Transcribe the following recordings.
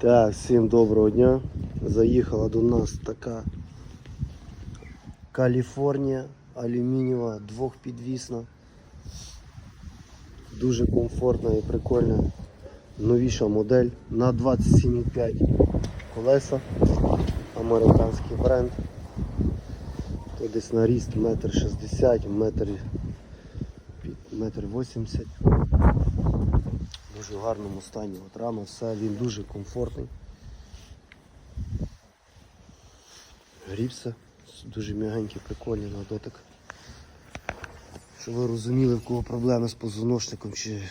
Так, всім доброго дня. Заїхала до нас така Каліфорнія алюмінієва, двохпідвісна. Дуже комфортна і прикольна. Новіша модель на 27,5 колеса. Американський бренд. То десь на ріст метр шістдесят, метр метр. Дуже в гарному стані. От рама, все, він дуже комфортний. Грівся, дуже м'ягенький, прикольний на дотик. Щоб ви розуміли, в кого проблеми з позвоночником чи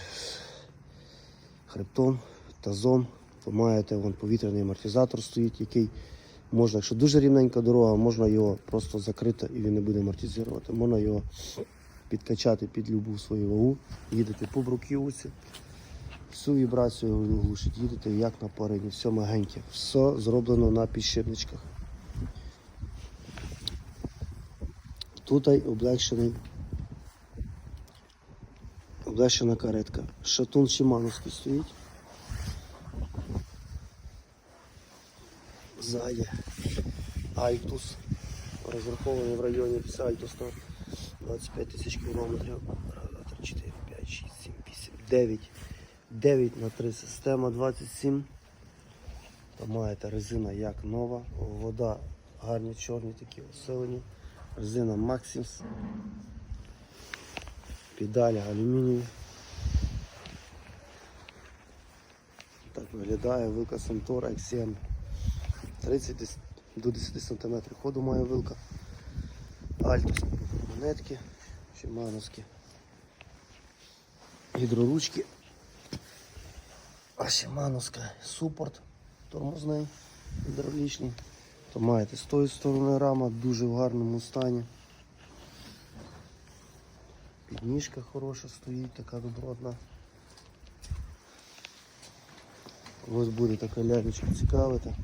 хребтом, тазом, то маєте вон повітряний амортизатор стоїть, який можна, якщо дуже рівненька дорога, можна його просто закрити і він не буде амортизувати. Можна його підкачати під любу свою вагу, їдете по бруківці, всю вібрацію глушить, їдете як на парині, все мягеньке, все зроблено на підшипничках. Тут облегшений, облегшена каретка. Шатун Шимановський стоїть. Ззаді Альтус. Розрахований в районі Альтус на 25 тисяч кілометрів. Раз, 4, 5, 6, 7, 8, 9. 9 на 3 система 27. Там маєте резина як нова, вода гарні чорні такі усилені. Резина Maxims. Педалі алюмінієві. Так виглядає вилка Сантора XM. 30 до 10 см ходу має вилка. Альтус монетки, шимановські. Гідроручки. А Шимановська супорт тормозний, гідравлічний. То маєте з тої сторони рама дуже в гарному стані. Підніжка хороша стоїть, така добротна. Ось буде така лялечка цікавити.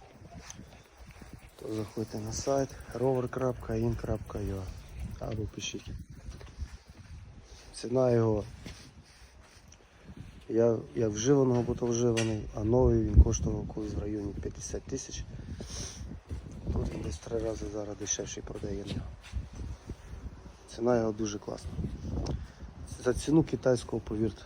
То заходьте на сайт rover.in.ua або пишіть. Ціна його я, як вживаного, то вживаний, а новий він коштував колись в районі 50 тисяч. Тут він десь три рази зараз дешевший продає. Ціна його дуже класна. За ціну китайського, повірте,